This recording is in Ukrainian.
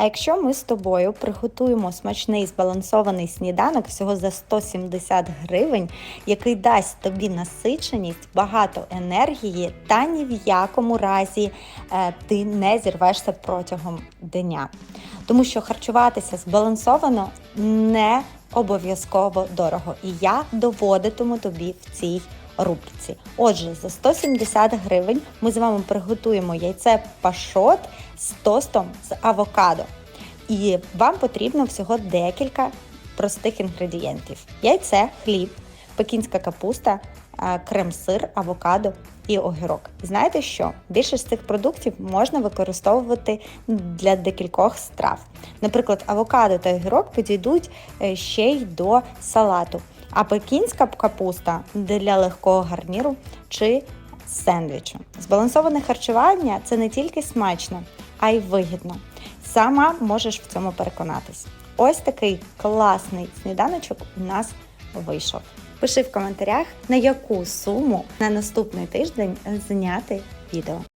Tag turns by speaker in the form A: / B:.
A: А якщо ми з тобою приготуємо смачний збалансований сніданок всього за 170 гривень, який дасть тобі насиченість, багато енергії, та ні в якому разі е, ти не зірвешся протягом дня. Тому що харчуватися збалансовано не обов'язково дорого. І я доводитиму тобі в цій рубриці. Отже, за 170 гривень ми з вами приготуємо яйце пашот з тостом з авокадо. І вам потрібно всього декілька простих інгредієнтів: яйце, хліб, пекінська капуста, крем-сир, авокадо і огірок. Знаєте що? Більшість цих продуктів можна використовувати для декількох страв. Наприклад, авокадо та огірок підійдуть е, ще й до салату, а пекінська капуста для легкого гарніру чи сендвічу. Збалансоване харчування це не тільки смачно, а й вигідно. Сама можеш в цьому переконатись. Ось такий класний сніданочок у нас вийшов. Пиши в коментарях, на яку суму на наступний тиждень зняти відео.